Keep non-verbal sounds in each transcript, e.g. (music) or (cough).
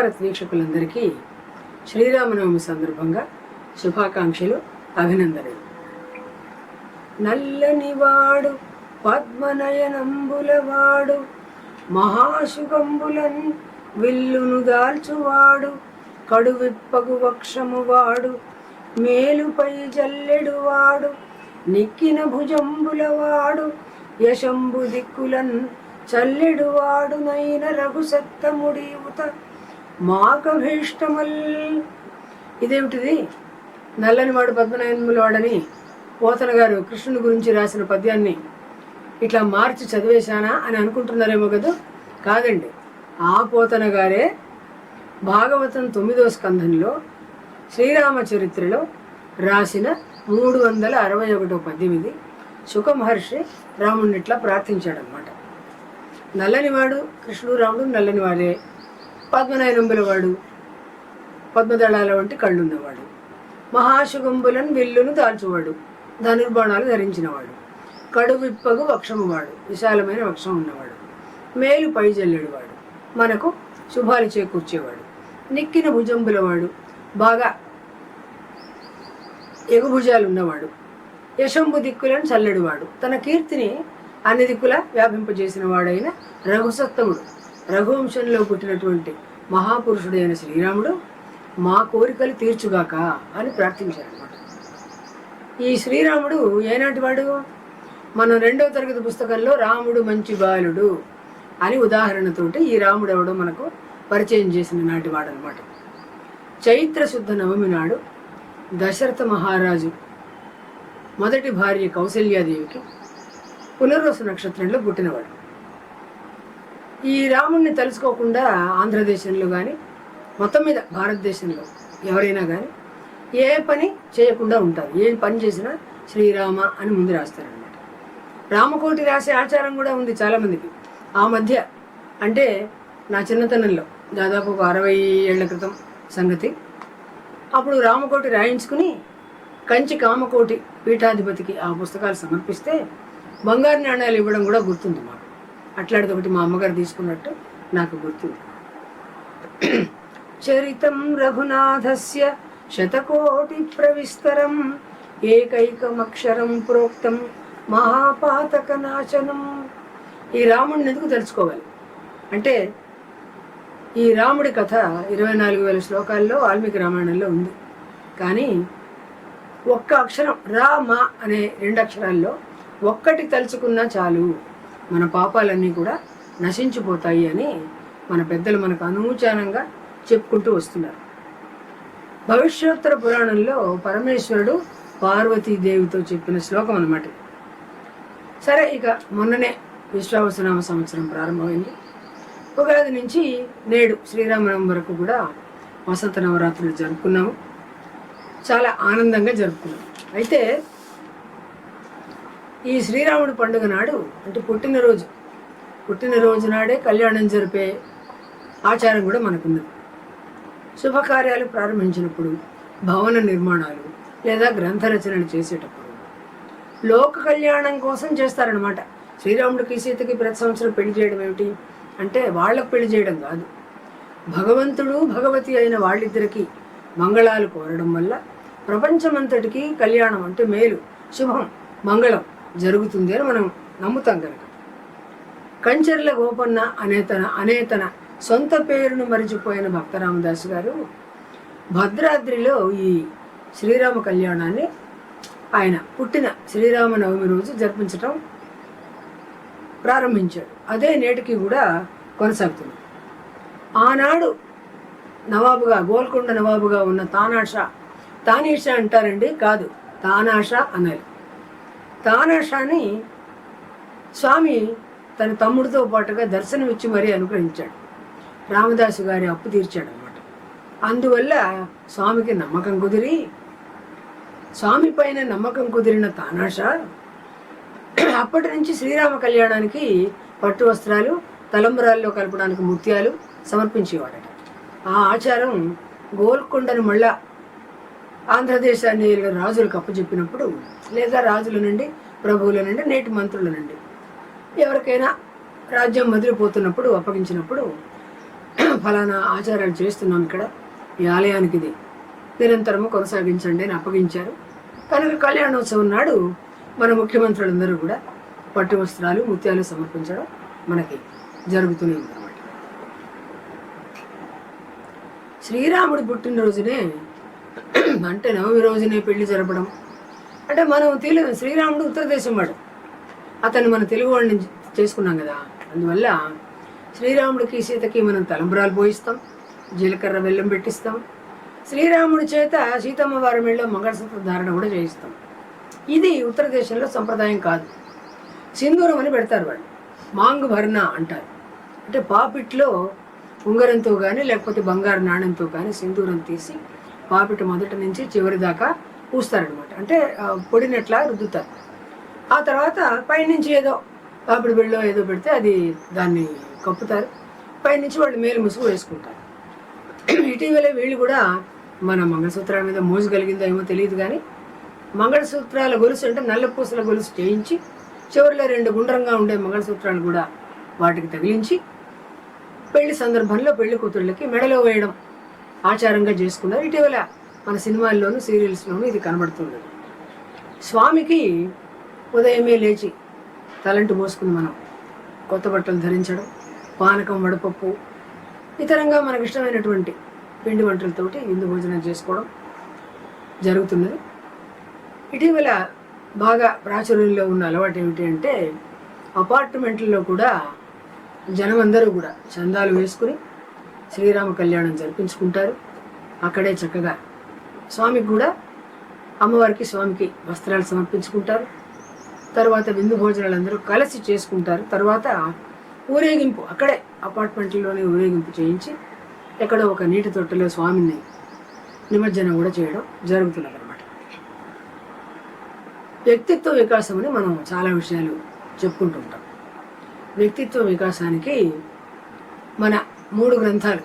నవభారత్ వీక్షకులందరికీ శ్రీరామనవమి సందర్భంగా శుభాకాంక్షలు అభినందనలు. నల్లనివాడు పద్మనయనంబులవాడు మహాశుగంబులన్ విల్లును దాల్చువాడు కడువిప్పగు వక్షమువాడు మేలుపై జల్లెడువాడు నిక్కిన భుజంబులవాడు యశంబు దిక్కులన్ చల్లెడువాడునైన నైన మాకభీష్టమల్ ఇదేమిటిది? నల్లని వాడు పద్మనాయనములు పోతన గారు కృష్ణుని గురించి రాసిన పద్యాన్ని ఇట్లా మార్చి చదివేశానా అని అనుకుంటున్నారేమో కదా? కాదండి. ఆ పోతన గారే భాగవతం తొమ్మిదో స్కంధంలో శ్రీరామ చరిత్రలో రాసిన మూడు వందల అరవై ఒకటో పద్దెనిమిది సుఖమహర్షి రాముడిని ఇట్లా ప్రార్థించాడనమాట నల్లనివాడు కృష్ణుడు రాముడు నల్లనివాడే పద్మనాయనంబుల వాడు పద్మదళాల వంటి కళ్ళున్నవాడు. మహాశుగంబులను విల్లును దాల్చువాడు. ధనుర్బాణాలు ధరించినవాడు. కడు విప్పగు వక్షమువాడు. విశాలమైన వక్షం ఉన్నవాడు. మేలు పై జల్లెడువాడు మనకు శుభాలు చేకూర్చేవాడు. నిక్కిన భుజంబులవాడు. బాగా ఎగుభుజాలు ఉన్నవాడు యశంబు దిక్కులను చల్లెడువాడు. తన కీర్తిని అన్ని దిక్కుల వ్యాపింపజేసిన వాడైన రఘుసత్తముడు. రఘువంశంలో పుట్టినటువంటి మహాపురుషుడైన శ్రీరాముడు మా కోరికలు తీర్చుగాక అని ప్రార్థించారనమాట ఈ శ్రీరాముడు ఏనాటి వాడు? మనం రెండవ తరగతి పుస్తకంలో రాముడు మంచి బాలుడు అని ఉదాహరణతోటి ఈ రాముడు ఎవడో మనకు పరిచయం చేసిన నాటి అనమాట చైత్ర శుద్ధ నవమి నాడు దశరథ మహారాజు మొదటి భార్య కౌసల్యాదేవికి పునర్వసు నక్షత్రంలో పుట్టినవాడు. ఈ రాముణ్ణి తెలుసుకోకుండా ఆంధ్రదేశంలో కానీ మొత్తం మీద భారతదేశంలో ఎవరైనా కానీ ఏ పని చేయకుండా ఉంటారు. ఏ పని చేసినా శ్రీరామ అని ముందు రాస్తారనమాట రామకోటి రాసే ఆచారం కూడా ఉంది చాలామందికి ఆ మధ్య అంటే నా చిన్నతనంలో దాదాపు ఒక అరవై ఏళ్ళ క్రితం సంగతి. అప్పుడు రామకోటి రాయించుకుని కంచి కామకోటి పీఠాధిపతికి ఆ పుస్తకాలు సమర్పిస్తే బంగారు నాణ్యాలు ఇవ్వడం కూడా గుర్తుంది మాకు అట్లాంటిది ఒకటి మా అమ్మగారు తీసుకున్నట్టు నాకు గుర్తుంది. చరితం రఘునాథస్య శతకోటి ప్రవిస్తరం ఏకైకమక్షరం ప్రోక్తం మహాపాతక నాశనం ఈ రాముడిని ఎందుకు తెలుసుకోవాలి? అంటే ఈ రాముడి కథ ఇరవై నాలుగు వేల శ్లోకాల్లో వాల్మీకి రామాయణంలో ఉంది. కానీ ఒక్క అక్షరం రా మా అనే రెండు అక్షరాల్లో ఒక్కటి తలుచుకున్నా చాలు. మన పాపాలన్నీ కూడా నశించిపోతాయి అని మన పెద్దలు మనకు అనూచానంగా చెప్పుకుంటూ వస్తున్నారు. భవిష్యోత్తర పురాణంలో పరమేశ్వరుడు పార్వతీదేవితో చెప్పిన శ్లోకం అన్నమాట సరే ఇక మొన్ననే విశ్వావసనామ సంవత్సరం ప్రారంభమైంది. ఉగాది నుంచి నేడు శ్రీరామనవం వరకు కూడా వసంత నవరాత్రులు జరుపుకున్నాము. చాలా ఆనందంగా జరుపుకున్నాం అయితే ఈ శ్రీరాముడి పండుగ నాడు అంటే పుట్టినరోజు పుట్టినరోజు నాడే కళ్యాణం జరిపే ఆచారం కూడా మనకున్నది శుభకార్యాలు ప్రారంభించినప్పుడు భవన నిర్మాణాలు లేదా గ్రంథ రచనలు చేసేటప్పుడు లోక కళ్యాణం కోసం చేస్తారనమాట శ్రీరాముడికి సీతకి ప్రతి సంవత్సరం పెళ్ళి చేయడం ఏమిటి? అంటే వాళ్ళకు పెళ్ళి చేయడం కాదు. భగవంతుడు భగవతి అయిన వాళ్ళిద్దరికీ మంగళాలు కోరడం వల్ల ప్రపంచమంతటికీ కళ్యాణం అంటే మేలు శుభం మంగళం. జరుగుతుంది అని మనం నమ్ముతాం కనుక. కంచెర్ల గోపన్న అనే తన అనే తన సొంత పేరును మరిచిపోయిన భక్తరామదాసు గారు భద్రాద్రిలో ఈ శ్రీరామ కళ్యాణాన్ని ఆయన పుట్టిన శ్రీరామ నవమి రోజు జరిపించటం ప్రారంభించాడు. అదే నేటికి కూడా కొనసాగుతుంది. ఆనాడు నవాబుగా గోల్కొండ నవాబుగా ఉన్న తానాషా తానీషా అంటారండి? కాదు తానాషా అనాలి. తానాషాని స్వామి తన తమ్ముడితో పాటుగా దర్శనమిచ్చి మరీ అనుగ్రహించాడు. రామదాసు గారి అప్పు తీర్చాడు అనమాట అందువల్ల స్వామికి నమ్మకం కుదిరి స్వామి పైన నమ్మకం కుదిరిన తానాషా అప్పటి నుంచి శ్రీరామ కళ్యాణానికి పట్టు వస్త్రాలు తలంబరాల్లో కలపడానికి ముత్యాలు సమర్పించేవాడట. ఆ ఆచారం గోల్కొండను మళ్ళా ఆంధ్రదేశాన్ని రాజులకు అప్పచెప్పినప్పుడు లేదా రాజుల నుండి ప్రభువుల నుండి నేటి మంత్రుల నుండి ఎవరికైనా రాజ్యం వదిలిపోతున్నప్పుడు అప్పగించినప్పుడు ఫలానా ఆచారాలు చేస్తున్నాం ఇక్కడ. ఈ ఆలయానికి ఇది నిరంతరము కొనసాగించండి అని అప్పగించారు. కనుక కళ్యాణోత్సవం నాడు మన ముఖ్యమంత్రులందరూ కూడా పట్టు వస్త్రాలు ముత్యాలు సమర్పించడం మనకి జరుగుతూనే ఉందన్నమాట. శ్రీరాముడు పుట్టినరోజునే అంటే నవమి రోజునే పెళ్ళి జరపడం. అంటే మనం తెలు శ్రీరాముడు ఉత్తర దేశం వాడు. అతను మన తెలుగు వాడిని చేసుకున్నాం కదా. అందువల్ల శ్రీరాముడికి సీతకి మనం తలంబరాలు పోయిస్తాం. జీలకర్ర బెల్లం పెట్టిస్తాం. శ్రీరాముడి చేత సీతమ్మ వారి మెళ్ళలో మంగళసూత్ర ధారణ కూడా చేయిస్తాం. ఇది ఉత్తర దేశంలో సంప్రదాయం కాదు. సింధూరం అని పెడతారు వాళ్ళు. మాంగ్ భర్ణ అంటారు. అంటే పాపిట్లో ఉంగరంతో కానీ లేకపోతే బంగారు నాణ్యంతో కానీ సింధూరం తీసి పాపిట మొదటి నుంచి చివరి దాకా పూస్తారనమాట అంటే పొడినట్లా రుద్దుతారు. ఆ తర్వాత పైనుంచి ఏదో పాపిడి బిళ్ళో ఏదో పెడితే అది దాన్ని కప్పుతారు. పైనుంచి వాళ్ళు మేలు ముసుగు వేసుకుంటారు. ఇటీవల వీళ్ళు కూడా మన మంగళసూత్రాల మీద మోజు కలిగిందో ఏమో తెలియదు కానీ మంగళసూత్రాల గొలుసు అంటే నల్ల పూసల గొలుసు చేయించి చివరిలో రెండు గుండ్రంగా ఉండే మంగళసూత్రాలు కూడా వాటికి తగిలించి పెళ్ళి సందర్భంలో పెళ్ళి కూతుళ్ళకి మెడలో వేయడం ఆచారంగా చేసుకున్నారు. ఇటీవల మన సినిమాల్లోనూ సీరియల్స్లోనూ ఇది కనబడుతుంది స్వామికి ఉదయమే లేచి తలంటు మోసుకుని మనం కొత్త బట్టలు ధరించడం పానకం వడపప్పు ఇతరంగా మనకు ఇష్టమైనటువంటి పిండి వంటలతోటి విందు భోజనం చేసుకోవడం జరుగుతున్నది. ఇటీవల బాగా ప్రాచుర్యంలో ఉన్న అలవాటు ఏమిటి అంటే అపార్ట్మెంట్లలో కూడా జనమందరూ కూడా చందాలు వేసుకుని శ్రీరామ కళ్యాణం జరిపించుకుంటారు. అక్కడే చక్కగా స్వామికి కూడా అమ్మవారికి స్వామికి వస్త్రాలు సమర్పించుకుంటారు. తర్వాత విందు భోజనాలు అందరూ కలిసి చేసుకుంటారు. తర్వాత ఊరేగింపు అక్కడే అపార్ట్మెంట్లోనే ఊరేగింపు చేయించి ఎక్కడో ఒక నీటి తొట్టలో స్వామిని నిమజ్జనం కూడా చేయడం జరుగుతున్నది అనమాట వ్యక్తిత్వ వికాసం అని మనం చాలా విషయాలు చెప్పుకుంటుంటాం. వ్యక్తిత్వ వికాసానికి మన మూడు గ్రంథాలు.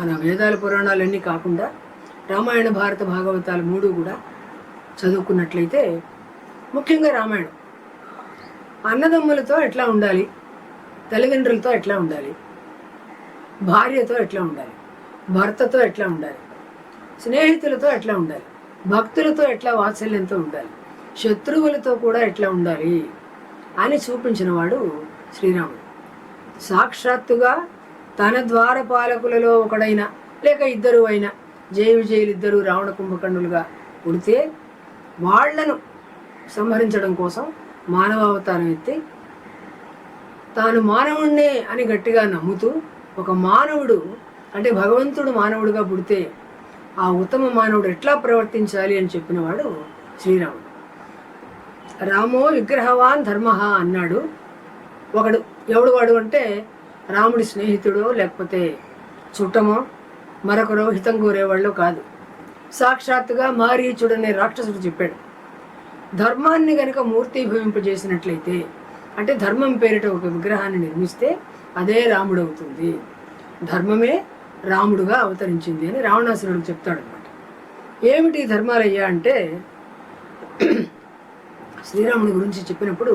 మన వేదాల పురాణాలన్నీ కాకుండా రామాయణ భారత భాగవతాలు మూడు కూడా చదువుకున్నట్లయితే ముఖ్యంగా రామాయణం. అన్నదమ్ములతో ఎట్లా ఉండాలి? తల్లిదండ్రులతో ఎట్లా ఉండాలి? భార్యతో ఎట్లా ఉండాలి? భర్తతో ఎట్లా ఉండాలి? స్నేహితులతో ఎట్లా ఉండాలి? భక్తులతో ఎట్లా వాత్సల్యంతో ఉండాలి? శత్రువులతో కూడా ఎట్లా ఉండాలి? అని చూపించిన వాడు శ్రీరాముడు. సాక్షాత్తుగా తన ద్వార పాలకులలో ఒకడైన లేక ఇద్దరు అయినా జయ విజయులు ఇద్దరు రావణ కుంభకర్ణులుగా పుడితే వాళ్ళను సంహరించడం కోసం మానవావతారం ఎత్తి తాను మానవుడినే అని గట్టిగా నమ్ముతూ ఒక మానవుడు అంటే భగవంతుడు మానవుడిగా పుడితే ఆ ఉత్తమ మానవుడు ఎట్లా ప్రవర్తించాలి అని చెప్పినవాడు శ్రీరాముడు. రామో విగ్రహవాన్ ధర్మ అన్నాడు. ఒకడు ఎవడు వాడు అంటే రాముడి స్నేహితుడో లేకపోతే చుట్టమో మరొకరో హితం కోరేవాళ్ళు కాదు. సాక్షాత్తుగా మారీచుడనే రాక్షసుడు చెప్పాడు. ధర్మాన్ని గనుక మూర్తిభవింపజేసినట్లయితే అంటే ధర్మం పేరిట ఒక విగ్రహాన్ని నిర్మిస్తే అదే రాముడు అవుతుంది ధర్మమే రాముడుగా అవతరించింది అని రావణాసురుడు చెప్తాడు అనమాట ఏమిటి ధర్మాలయ్యా అంటే (clears throat) శ్రీరాముడి గురించి చెప్పినప్పుడు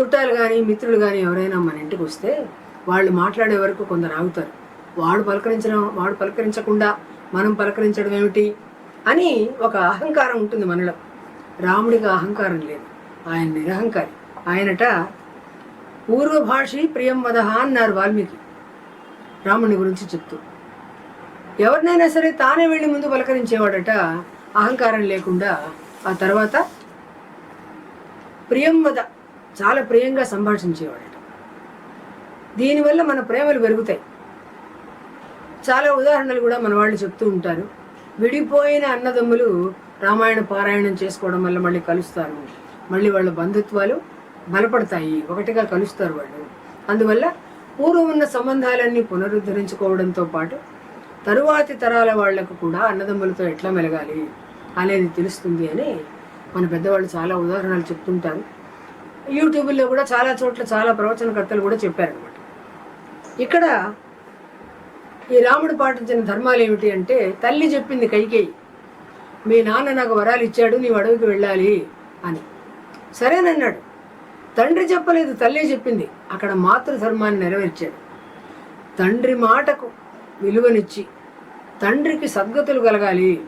చుట్టాలు కానీ మిత్రులు కానీ ఎవరైనా మన ఇంటికి వస్తే వాళ్ళు మాట్లాడే వరకు కొందరు ఆగుతారు. వాడు పలకరించడం వాడు పలకరించకుండా మనం పలకరించడం ఏమిటి? అని ఒక అహంకారం ఉంటుంది మనలో. రాముడికి అహంకారం లేదు. ఆయన నిరహంకారి. ఆయనట పూర్వభాషి ప్రియం వదహ అన్నారు వాల్మీకి. రాముని గురించి చెప్తూ ఎవరినైనా సరే తానే వెళ్ళి ముందు పలకరించేవాడట. అహంకారం లేకుండా ఆ తర్వాత ప్రియం వద చాలా ప్రియంగా సంభాషించేవాడట దీనివల్ల మన ప్రేమలు పెరుగుతాయి. చాలా ఉదాహరణలు కూడా మన వాళ్ళు చెప్తూ ఉంటారు. విడిపోయిన అన్నదమ్ములు రామాయణ పారాయణం చేసుకోవడం వల్ల మళ్ళీ కలుస్తారు. మళ్ళీ వాళ్ళ బంధుత్వాలు బలపడతాయి. ఒకటిగా కలుస్తారు వాళ్ళు. అందువల్ల పూర్వం ఉన్న సంబంధాలన్నీ పునరుద్ధరించుకోవడంతో పాటు తరువాతి తరాల వాళ్ళకు కూడా అన్నదమ్ములతో ఎట్లా మెలగాలి అనేది తెలుస్తుంది అని మన పెద్దవాళ్ళు చాలా ఉదాహరణలు చెప్తుంటారు. యూట్యూబ్లో కూడా చాలా చోట్ల చాలా ప్రవచనకర్తలు కూడా చెప్పారనమాట ఇక్కడ ఈ రాముడు పాటించిన ధర్మాలు ఏమిటి అంటే తల్లి చెప్పింది కైకేయి మీ నాన్న నాకు వరాలు ఇచ్చాడు నీవు అడవికి వెళ్ళాలి అని. సరేనన్నాడు. తండ్రి చెప్పలేదు తల్లే చెప్పింది. అక్కడ మాతృధర్మాన్ని నెరవేర్చాడు. తండ్రి మాటకు విలువనిచ్చి తండ్రికి సద్గతులు కలగాలి.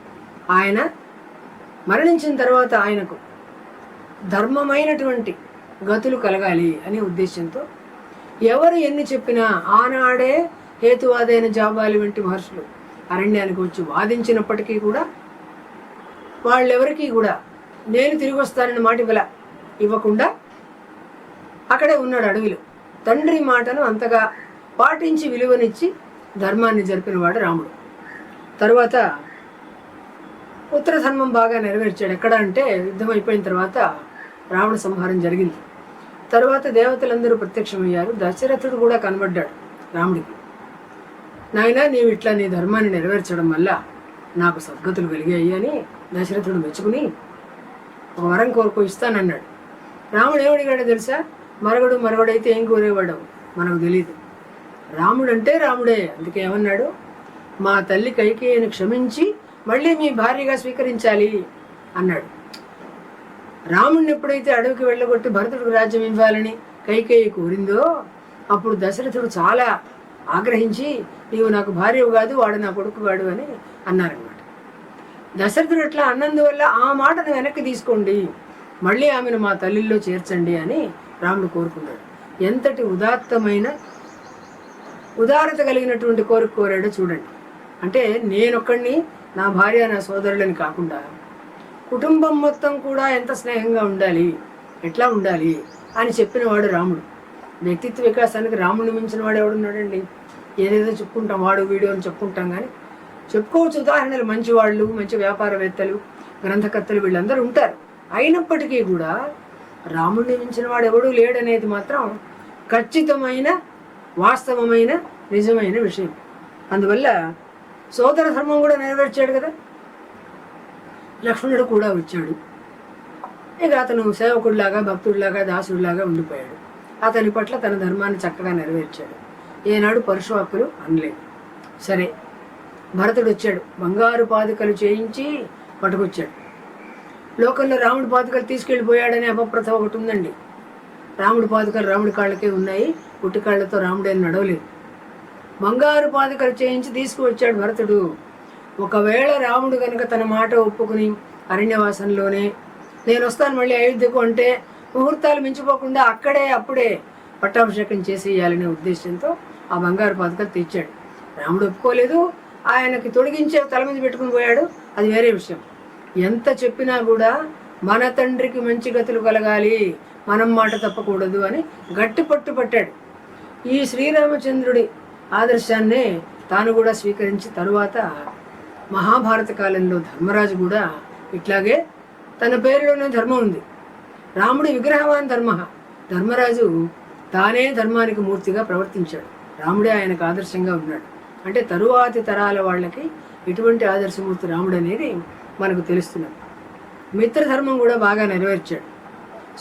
ఆయన మరణించిన తర్వాత ఆయనకు ధర్మమైనటువంటి గతులు కలగాలి అనే ఉద్దేశంతో ఎవరు ఎన్ని చెప్పినా ఆనాడే హేతువాదైన జాబాలి వంటి మహర్షులు అరణ్యానికి వచ్చి వాదించినప్పటికీ కూడా వాళ్ళెవరికీ కూడా నేను తిరిగి వస్తానన్న మాట ఇవ్వల ఇవ్వకుండా అక్కడే ఉన్నాడు అడవిలో. తండ్రి మాటను అంతగా పాటించి విలువనిచ్చి ధర్మాన్ని జరిపినవాడు రాముడు. తరువాత ఉత్తర ధర్మం బాగా నెరవేర్చాడు. ఎక్కడ అంటే యుద్ధం అయిపోయిన తర్వాత రావణ సంహారం జరిగింది. తర్వాత దేవతలందరూ ప్రత్యక్షమయ్యారు. దశరథుడు కూడా కనబడ్డాడు రాముడికి. నాయనా నీవు ఇట్లా నీ ధర్మాన్ని నెరవేర్చడం వల్ల నాకు సద్గతులు కలిగాయి అని దశరథుడు మెచ్చుకుని ఒక వరం కోరుకో ఇస్తానన్నాడు. రాముడు ఏమడిగాడో తెలుసా? మరగడు మరగడైతే ఏం కోరేవాడు మనకు తెలియదు రాముడు అంటే రాముడే అందుకే ఏమన్నాడు? మా తల్లి కైకేయిని క్షమించి మళ్ళీ మీ భార్యగా స్వీకరించాలి అన్నాడు. రాముడిని ఎప్పుడైతే అడవికి వెళ్ళగొట్టి భరతుడికి రాజ్యం ఇవ్వాలని కైకేయి కోరిందో అప్పుడు దశరథుడు చాలా ఆగ్రహించి నీవు నాకు భార్యవు కాదు వాడు నా కొడుకు కాడు అని అన్నారనమాట దశరథుడు అట్లా అన్నందువల్ల ఆ మాటను వెనక్కి తీసుకోండి మళ్ళీ ఆమెను మా తల్లిలో చేర్చండి అని రాముడు కోరుకున్నాడు. ఎంతటి ఉదాత్తమైన ఉదారత కలిగినటువంటి కోరిక కోరాడో చూడండి. అంటే నేనొక్కడిని నా భార్య నా సోదరులని కాకుండా కుటుంబం మొత్తం కూడా ఎంత స్నేహంగా ఉండాలి? ఎట్లా ఉండాలి? అని చెప్పినవాడు రాముడు. వ్యక్తిత్వ వికాసానికి రాముడిని మించిన వాడు ఎవడున్నాడండి? ఏదేదో చెప్పుకుంటాం వాడు వీడియో అని చెప్పుకుంటాం కానీ చెప్పుకోవచ్చు ఉదాహరణలు. మంచి వాళ్ళు మంచి వ్యాపారవేత్తలు గ్రంథకర్తలు వీళ్ళందరూ ఉంటారు. అయినప్పటికీ కూడా రాముడిని మించిన వాడు ఎవడూ లేడనేది మాత్రం ఖచ్చితమైన వాస్తవమైన నిజమైన విషయం. అందువల్ల సోదర ధర్మం కూడా నెరవేర్చాడు కదా? లక్ష్మణుడు కూడా వచ్చాడు. ఇక అతను సేవకుడిలాగా భక్తుడిలాగా దాసుడిలాగా ఉండిపోయాడు. అతని పట్ల తన ధర్మాన్ని చక్కగా నెరవేర్చాడు. ఏనాడు పరశువాకులు అనలేదు. సరే భరతుడు వచ్చాడు. బంగారు పాదుకలు చేయించి పట్టుకొచ్చాడు. లోకల్లో రాముడి పాదుకలు తీసుకెళ్ళిపోయాడనే అపప్రథ ఒకటి ఉందండి. రాముడి పాదుకలు రాముడి కాళ్ళకే ఉన్నాయి. పుట్టి కాళ్ళతో రాముడేం నడవలేదు. బంగారు పాదుకలు చేయించి తీసుకువచ్చాడు భరతుడు. ఒకవేళ రాముడు కనుక తన మాట ఒప్పుకుని అరణ్యవాసంలోనే నేను వస్తాను మళ్ళీ అయోధ్యకు అంటే ముహూర్తాలు మించిపోకుండా అక్కడే అప్పుడే పట్టాభిషేకం చేసేయాలనే ఉద్దేశంతో ఆ బంగారు పథకాలు తెచ్చాడు. రాముడు ఒప్పుకోలేదు. ఆయనకి తొడిగించే తల మీద పెట్టుకుని పోయాడు. అది వేరే విషయం. ఎంత చెప్పినా కూడా మన తండ్రికి మంచి గతులు కలగాలి. మనం మాట తప్పకూడదు అని గట్టి పట్టు పట్టాడు. ఈ శ్రీరామచంద్రుడి ఆదర్శాన్నే తాను కూడా స్వీకరించి తరువాత మహాభారత కాలంలో ధర్మరాజు కూడా ఇట్లాగే తన పేరులోనే ధర్మం ఉంది. రాముడు విగ్రహవాన్ ధర్మ. ధర్మరాజు తానే ధర్మానికి మూర్తిగా ప్రవర్తించాడు. రాముడే ఆయనకు ఆదర్శంగా ఉన్నాడు. అంటే తరువాతి తరాల వాళ్ళకి ఎటువంటి ఆదర్శమూర్తి రాముడు అనేది మనకు తెలుస్తున్నది. మిత్రధర్మం కూడా బాగా నెరవేర్చాడు.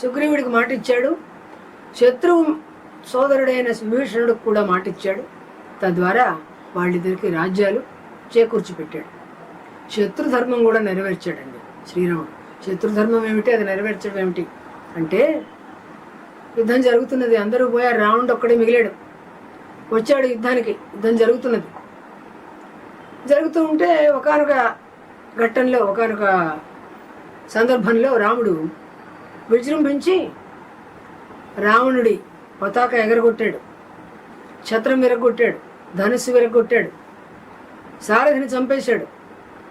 సుగ్రీవుడికి మాట ఇచ్చాడు. శత్రువు సోదరుడైన విభీషణుడికి కూడా మాట ఇచ్చాడు. తద్వారా వాళ్ళిద్దరికి రాజ్యాలు చేకూర్చి పెట్టాడు శత్రుధర్మం కూడా నెరవేర్చాడండి శ్రీరాముడు. శత్రుధర్మం ఏమిటి? అది నెరవేర్చడం ఏమిటి? అంటే యుద్ధం జరుగుతున్నది. అందరూ పోయారు రావణుడు ఒక్కడే మిగిలాడు. వచ్చాడు యుద్ధానికి. యుద్ధం జరుగుతున్నది. జరుగుతూ ఉంటే ఒకనొక ఘట్టంలో ఒకనొక సందర్భంలో రాముడు విజృంభించి రావణుడి పతాక ఎగరగొట్టాడు. ఛత్రం విరగొట్టాడు ధనుస్సు విరగొట్టాడు సారథిని చంపేశాడు.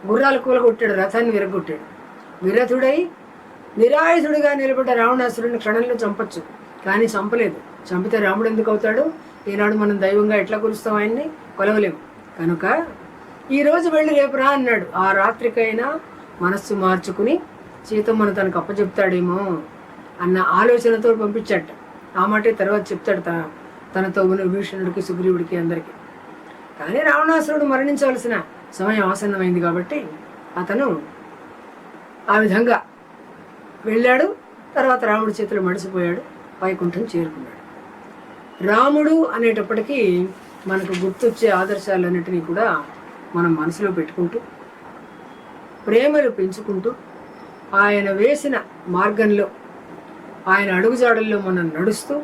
గుర్రాలు కూలగొట్టాడు రథాన్ని విరగొట్టాడు. విరథుడై నిరాయుధుడిగా నిలబడ్డ రావణాసురుడిని క్షణంలో చంపొచ్చు కానీ చంపలేదు. చంపితే రాముడు ఎందుకు అవుతాడు? ఈనాడు మనం దైవంగా ఎట్లా కొలుస్తాం ఆయన్ని? కొలవలేము. కనుక ఈరోజు వెళ్ళి రేపు రా అన్నాడు. ఆ రాత్రికైనా మనస్సు మార్చుకుని సీతమ్మను తనకు అప్పచెప్తాడేమో అన్న ఆలోచనతో పంపించాట. ఆ మాటే తర్వాత చెప్తాడు తన తనతో ఉన్న భీషణుడికి సుగ్రీవుడికి అందరికీ. కానీ రావణాసురుడు మరణించవలసిన సమయం ఆసన్నమైంది కాబట్టి అతను ఆ విధంగా వెళ్ళాడు. తర్వాత రాముడి చేతులు మడిసిపోయాడు. వైకుంఠం చేరుకున్నాడు. రాముడు అనేటప్పటికీ మనకు గుర్తొచ్చే ఆదర్శాలన్నిటినీ కూడా మనం మనసులో పెట్టుకుంటూ ప్రేమలు పెంచుకుంటూ ఆయన వేసిన మార్గంలో ఆయన అడుగుజాడల్లో మనం నడుస్తూ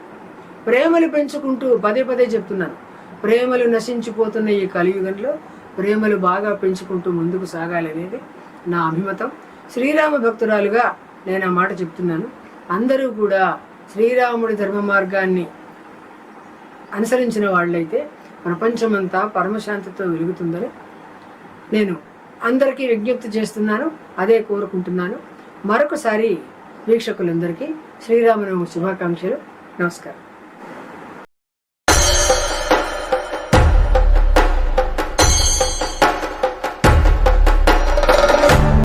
ప్రేమలు పెంచుకుంటూ పదే పదే చెప్తున్నాను. ప్రేమలు నశించిపోతున్న ఈ కలియుగంలో ప్రేమలు బాగా పెంచుకుంటూ ముందుకు సాగాలి అనేది నా అభిమతం. శ్రీరామ భక్తురాలుగా నేను ఆ మాట చెప్తున్నాను. అందరూ కూడా శ్రీరాముడి ధర్మ మార్గాన్ని అనుసరించిన వాళ్ళైతే ప్రపంచమంతా పరమశాంతితో వెలుగుతుందని నేను అందరికీ విజ్ఞప్తి చేస్తున్నాను. అదే కోరుకుంటున్నాను. మరొకసారి వీక్షకులందరికీ శ్రీరామనవమి శుభాకాంక్షలు. నమస్కారం.